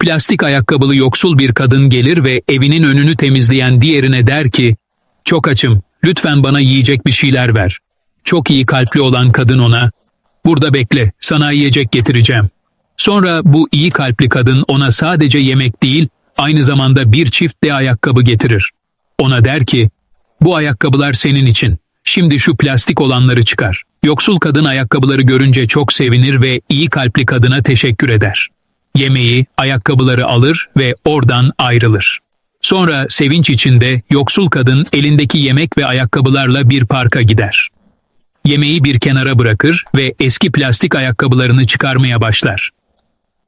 Plastik ayakkabılı yoksul bir kadın gelir ve evinin önünü temizleyen diğerine der ki, ''Çok açım, lütfen bana yiyecek bir şeyler ver.'' Çok iyi kalpli olan kadın ona, ''Burada bekle, sana yiyecek getireceğim.'' Sonra bu iyi kalpli kadın ona sadece yemek değil, aynı zamanda bir çift de ayakkabı getirir. Ona der ki, ''Bu ayakkabılar senin için. Şimdi şu plastik olanları çıkar.'' Yoksul kadın ayakkabıları görünce çok sevinir ve iyi kalpli kadına teşekkür eder. Yemeği, ayakkabıları alır ve oradan ayrılır. Sonra sevinç içinde yoksul kadın elindeki yemek ve ayakkabılarla bir parka gider. Yemeği bir kenara bırakır ve eski plastik ayakkabılarını çıkarmaya başlar.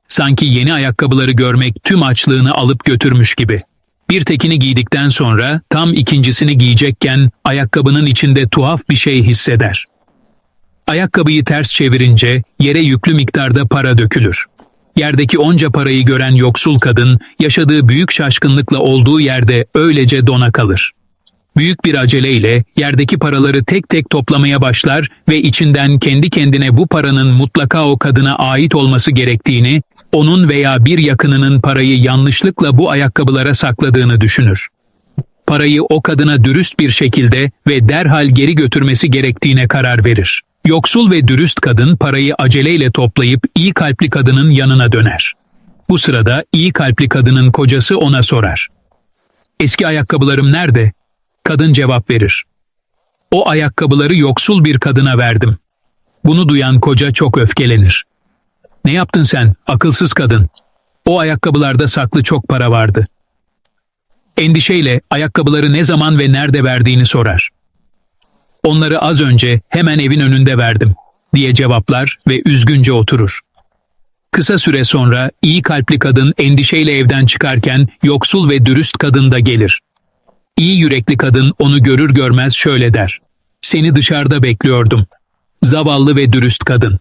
Sanki yeni ayakkabıları görmek tüm açlığını alıp götürmüş gibi. Bir tekini giydikten sonra tam ikincisini giyecekken ayakkabının içinde tuhaf bir şey hisseder. Ayakkabıyı ters çevirince yere yüklü miktarda para dökülür. Yerdeki onca parayı gören yoksul kadın yaşadığı büyük şaşkınlıkla olduğu yerde öylece dona kalır. Büyük bir aceleyle yerdeki paraları tek tek toplamaya başlar ve içinden kendi kendine bu paranın mutlaka o kadına ait olması gerektiğini, onun veya bir yakınının parayı yanlışlıkla bu ayakkabılara sakladığını düşünür. Parayı o kadına dürüst bir şekilde ve derhal geri götürmesi gerektiğine karar verir. Yoksul ve dürüst kadın parayı aceleyle toplayıp iyi kalpli kadının yanına döner. Bu sırada iyi kalpli kadının kocası ona sorar. Eski ayakkabılarım nerede? Kadın cevap verir. O ayakkabıları yoksul bir kadına verdim. Bunu duyan koca çok öfkelenir. Ne yaptın sen, akılsız kadın? O ayakkabılarda saklı çok para vardı. Endişeyle ayakkabıları ne zaman ve nerede verdiğini sorar. Onları az önce hemen evin önünde verdim diye cevaplar ve üzgünce oturur. Kısa süre sonra iyi kalpli kadın endişeyle evden çıkarken yoksul ve dürüst kadın da gelir. İyi yürekli kadın onu görür görmez şöyle der. Seni dışarıda bekliyordum. Zavallı ve dürüst kadın.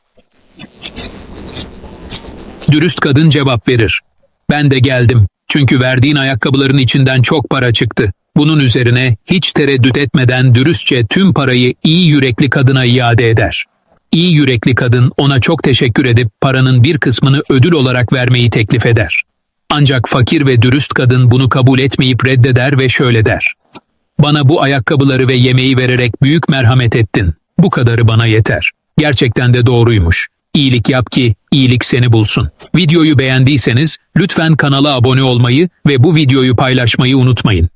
Dürüst kadın cevap verir. Ben de geldim. Çünkü verdiğin ayakkabıların içinden çok para çıktı. Bunun üzerine hiç tereddüt etmeden dürüstçe tüm parayı iyi yürekli kadına iade eder. İyi yürekli kadın ona çok teşekkür edip paranın bir kısmını ödül olarak vermeyi teklif eder. Ancak fakir ve dürüst kadın bunu kabul etmeyip reddeder ve şöyle der. Bana bu ayakkabıları ve yemeği vererek büyük merhamet ettin. Bu kadarı bana yeter. Gerçekten de doğruymuş. İyilik yap ki iyilik seni bulsun. Videoyu beğendiyseniz lütfen kanala abone olmayı ve bu videoyu paylaşmayı unutmayın.